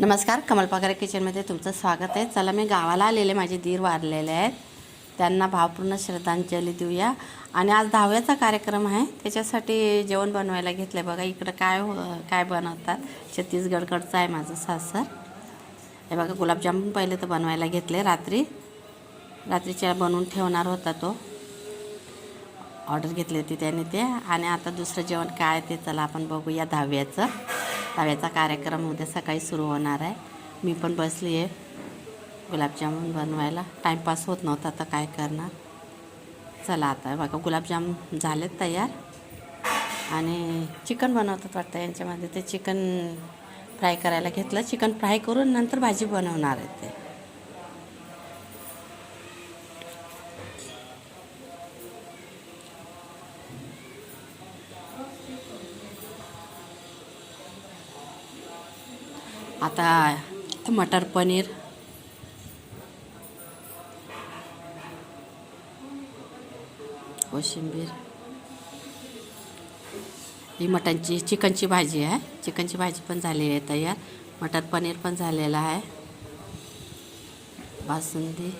नमस्कार कमल पगारे किचनमध्ये तुमचं स्वागत आहे. चला मी गावाला आलेले माझे दीर वारलेले आहेत. त्यांना भावपूर्ण श्रद्धांजली देऊया. आणि आज दहाव्याचा कार्यक्रम आहे. त्याच्यासाठी जेवण बनवायला घेतलं आहे बघा इकडं काय हो काय बनवतात. छत्तीसगडकडचं आहे माझं सासर. हे बघा गुलाबजामुन पहिले तर बनवायला घेतले. रात्री रात्रीच्या बनवून ठेवणार होता तो. ऑर्डर घेतली होती त्याने ते. आणि आता दुसरं जेवण काय ते चला आपण बघूया दहाव्याचं. तव्याचा कार्यक्रम उद्या सकाळी सुरू होणार आहे. मी पण बसली आहे गुलाबजामुन बनवायला. टाईमपास होत नव्हता तर काय करणार? चला आता बघा गुलाबजाम झालेत तयार. आणि चिकन बनवतात वाटतं यांच्यामध्ये. ते चिकन फ्राय करायला घेतलं. चिकन फ्राय करून नंतर भाजी बनवणार आहे ते. आता मटर पनीर. कोशिंबीर. ही मटनची चिकनची भाजी आहे. चिकनची भाजी पण झालेली आहे तयार. मटर पनीर पण झालेलं आहे. बासुंदी.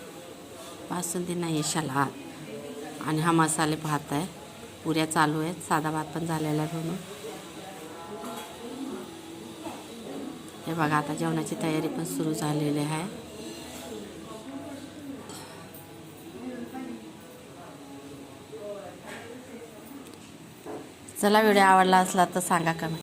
बासुंदी नाही सलाद. आणि हा मसाले भात आहे. पुऱ्या चालू आहेत. साधा भात पण झालेला आहे म्हणून. बघा आता जेवणाची तयारी पण सुरू झालेली आहे. चला व्हिडिओ आवडला असला तर सांगा कमेंट